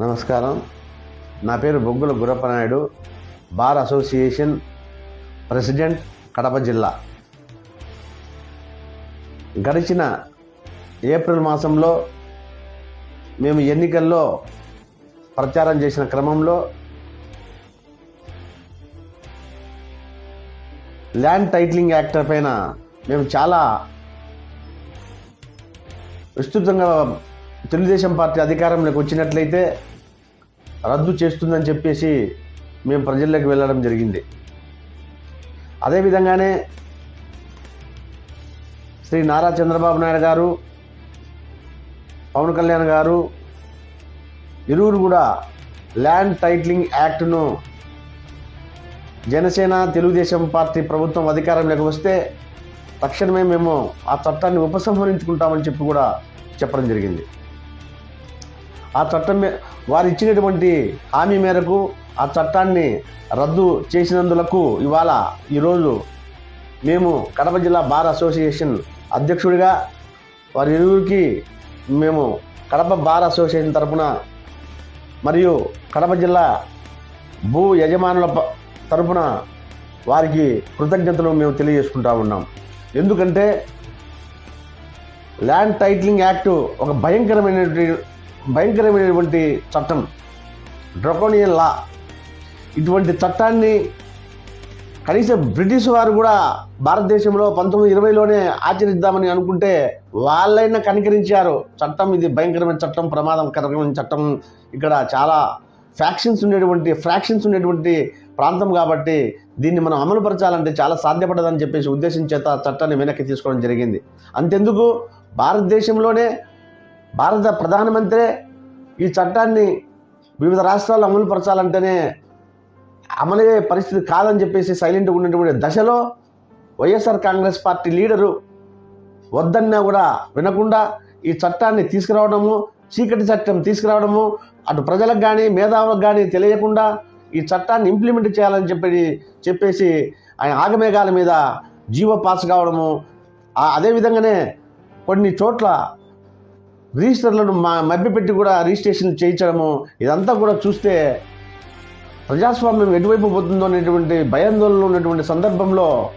నమస్కారం. నా పేరు Boggula Gurappanaidu bar association president Kadapa జిల్లా. గడిచిన ఏప్రిల్ మాసంలో మేము ఎన్నికల్లో ప్రచారం చేసిన క్రమంలో ల్యాండ్ టైటిలింగ్ యాక్టర్ పైన మేము చాలా విస్తృతంగా తెలుగుదేశం పార్టీ అధికారంలోకి వచ్చినట్లయితే రద్దు చేస్తుందని చెప్పేసి మేము ప్రజల్లోకి వెళ్ళడం జరిగింది. అదేవిధంగానే శ్రీ నారా చంద్రబాబు నాయుడు గారు పవన్ కళ్యాణ్ గారు ఇరువురు కూడా ల్యాండ్ టైటిలింగ్ యాక్ట్ను జనసేన తెలుగుదేశం పార్టీ ప్రభుత్వం అధికారంలోకి వస్తే తక్షణమే మేము ఆ చట్టాన్ని ఉపసంహరించుకుంటామని చెప్పి కూడా చెప్పడం జరిగింది. ఆ చట్టం వారు ఇచ్చినటువంటి హామీ మేరకు ఆ చట్టాన్ని రద్దు చేసినందులకు ఇవాళ ఈరోజు మేము కడప జిల్లా బార్ అసోసియేషన్ అధ్యక్షుడిగా వారి ఇరువురికి మేము కడప బార్ అసోసియేషన్ తరపున మరియు కడప జిల్లా భూ యజమానుల ప- తరపున వారికి కృతజ్ఞతలు మేము తెలియజేసుకుంటా ఉన్నాం. ఎందుకంటే ల్యాండ్ టైటిలింగ్ యాక్ట్ ఒక భయంకరమైనటువంటి భయంకరమైనటువంటి చట్టం. Draconian law. ఇటువంటి చట్టాన్ని కనీసం బ్రిటిష్ వారు కూడా భారతదేశంలో పంతొమ్మిది ఇరవైలోనే ఆచరిద్దామని అనుకుంటే వాళ్ళైనా కనికరించారు. చట్టం ఇది భయంకరమైన చట్టం ప్రమాదకరమైన చట్టం. ఇక్కడ చాలా ఫ్యాక్షన్స్ ఉండేటువంటి ఫ్రాక్షన్స్ ఉండేటువంటి ప్రాంతం కాబట్టి దీన్ని మనం అమలుపరచాలంటే చాలా సాధ్యపడదని చెప్పేసి ఉద్దేశం చేత చట్టాన్ని వెనక్కి తీసుకోవడం జరిగింది. అంతెందుకు? భారతదేశంలోనే భారత ప్రధానమంత్రి ఈ చట్టాన్ని వివిధ రాష్ట్రాల్లో అమలుపరచాలంటేనే అమలయ్యే పరిస్థితి కాదని చెప్పేసి సైలెంట్గా ఉన్నటువంటి దశలో వైఎస్ఆర్ కాంగ్రెస్ పార్టీ లీడరు వద్దన్నా కూడా వినకుండా ఈ చట్టాన్ని తీసుకురావడము చీకటి చట్టం తీసుకురావడము అటు ప్రజలకు కానీ మేధావులకు కానీ తెలియకుండా ఈ చట్టాన్ని ఇంప్లిమెంట్ చేయాలని చెప్పి చెప్పేసి ఆయన ఆగమేఘాల మీద జీవో పాస్ కావడము అదేవిధంగానే కొన్ని చోట్ల రిజిస్టర్లను మా మభ్యపెట్టి కూడా రిజిస్ట్రేషన్ చేయించడము ఇదంతా కూడా చూస్తే ప్రజాస్వామ్యం ఎటువైపు పోతుందో అనేటువంటి భయాందోళనలు ఉన్నటువంటి సందర్భంలో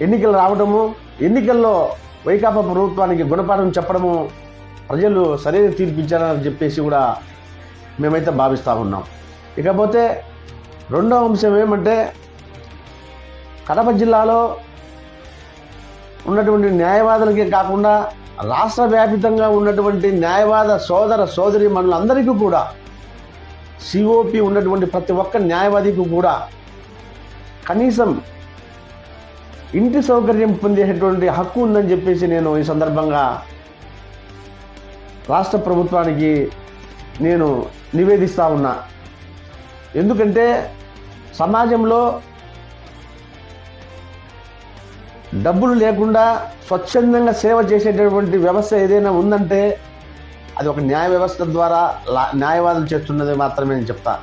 ఎన్నికలు రావడము ఎన్నికల్లో వైకాపా ప్రభుత్వానికి గుణపాఠం చెప్పడము ప్రజలు సరైన తీర్పు చెప్పేసి కూడా మేమైతే భావిస్తూ ఉన్నాం. ఇకపోతే రెండో అంశం ఏమంటే కడప జిల్లాలో ఉన్నటువంటి న్యాయవాదులకే కాకుండా రాష్ట్ర వ్యాపితంగా ఉన్నటువంటి న్యాయవాద సోదర సోదరి మనులందరికీ కూడా సిఓపి ఉన్నటువంటి ప్రతి ఒక్క న్యాయవాదికి కూడా కనీసం ఇంటి సౌకర్యం పొందేటటువంటి హక్కు ఉందని చెప్పేసి నేను ఈ సందర్భంగా రాష్ట్ర ప్రభుత్వానికి నేను నివేదిస్తా ఉన్నా. ఎందుకంటే సమాజంలో డబ్బులు లేకుండా స్వచ్ఛందంగా సేవ చేసేటటువంటి వ్యవస్థ ఏదైనా ఉందంటే అది ఒక న్యాయ వ్యవస్థ ద్వారా లా- న్యాయవాదులు చేస్తున్నది మాత్రమే నేను చెప్తా.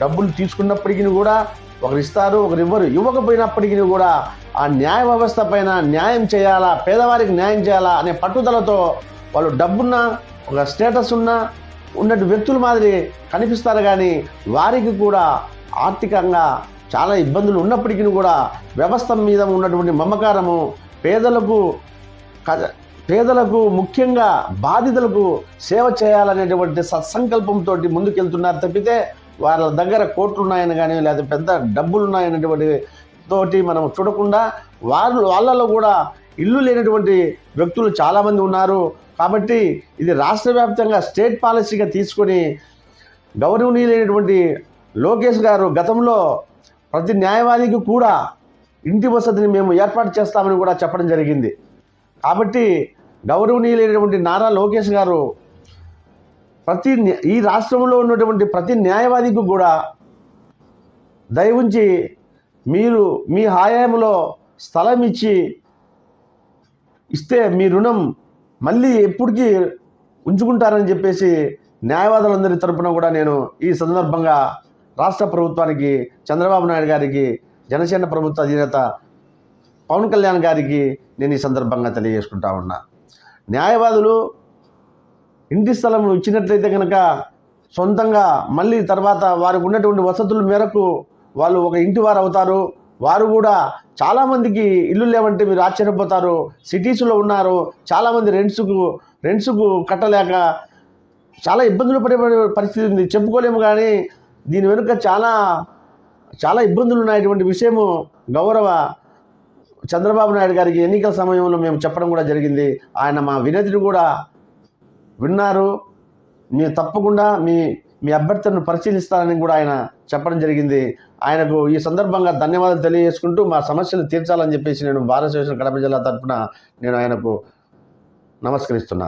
డబ్బులు తీసుకున్నప్పటికీ కూడా ఒకరు ఇస్తారు ఒకరు ఇవ్వరు. ఇవ్వకపోయినప్పటికీ కూడా ఆ న్యాయ వ్యవస్థ పైన న్యాయం చేయాలా పేదవారికి న్యాయం చేయాలా అనే పట్టుదలతో వాళ్ళు డబ్బున్న ఒక స్టేటస్ ఉన్న ఉన్నట్టు వ్యక్తుల మాదిరి కనిపిస్తారు కానీ వారికి కూడా ఆర్థికంగా చాలా ఇబ్బందులు ఉన్నప్పటికీ కూడా వ్యవస్థ మీద ఉన్నటువంటి మమకారము పేదలకు క- పేదలకు ముఖ్యంగా బాధితులకు సేవ చేయాలనేటువంటి సత్సంకల్పంతో ముందుకెళ్తున్నారు తప్పితే వాళ్ళ దగ్గర కోట్లు ఉన్నాయని కానీ లేదా పెద్ద డబ్బులు ఉన్నాయనేటువంటి తోటి మనం చూడకుండా వారు వాళ్ళలో కూడా ఇల్లు లేనటువంటి వ్యక్తులు చాలామంది ఉన్నారు. కాబట్టి ఇది రాష్ట్ర వ్యాప్తంగా స్టేట్ పాలసీగా తీసుకొని గౌరవనీయులైనటువంటి లోకేష్ గారు గతంలో ప్రతి న్యాయవాదికి కూడా ఇంటి వసతిని మేము ఏర్పాటు చేస్తామని కూడా చెప్పడం జరిగింది. కాబట్టి గౌరవనీయులైనటువంటి నారా లోకేష్ గారు ప్రతి ఈ రాష్ట్రంలో ఉన్నటువంటి ప్రతి న్యాయవాదికి కూడా దయవుంచి మీరు మీ హయాంలో స్థలం ఇచ్చి ఇస్తే మీ రుణం మళ్ళీ ఎప్పటికీ ఉంచుకుంటారని చెప్పేసి న్యాయవాదులందరి తరపున కూడా నేను ఈ సందర్భంగా రాష్ట్ర ప్రభుత్వానికి చంద్రబాబు నాయుడు గారికి జనసేన ప్రభుత్వ అధినేత పవన్ కళ్యాణ్ గారికి నేను ఈ సందర్భంగా తెలియజేసుకుంటా ఉన్నా. న్యాయవాదులు ఇంటి స్థలం ఇచ్చినట్లయితే కనుక సొంతంగా మళ్ళీ తర్వాత వారికి ఉన్నటువంటి వసతుల మేరకు వాళ్ళు ఒక ఇంటి వారు అవుతారు. వారు కూడా చాలామందికి ఇల్లు లేవంటే మీరు ఆశ్చర్యపోతారు. సిటీస్లో ఉన్నారు. చాలామంది రెంట్స్కు రెంట్స్కు కట్టలేక చాలా ఇబ్బందులు పడే పరిస్థితి ఉంది. చెప్పుకోలేము కానీ దీని వెనుక చాలా చాలా ఇబ్బందులు ఉన్నటువంటి విషయము గౌరవ చంద్రబాబు నాయుడు గారికి ఎన్నికల సమయంలో మేము చెప్పడం కూడా జరిగింది. ఆయన మా వినతిని కూడా విన్నారు. మీరు తప్పకుండా మీ మీ అభ్యర్థులను పరిశీలిస్తారని కూడా ఆయన చెప్పడం జరిగింది. ఆయనకు ఈ సందర్భంగా ధన్యవాదాలు తెలియజేసుకుంటూ మా సమస్యలు తీర్చాలని చెప్పేసి నేను భారత కడప జిల్లా తరఫున నేను ఆయనకు నమస్కరిస్తున్నాను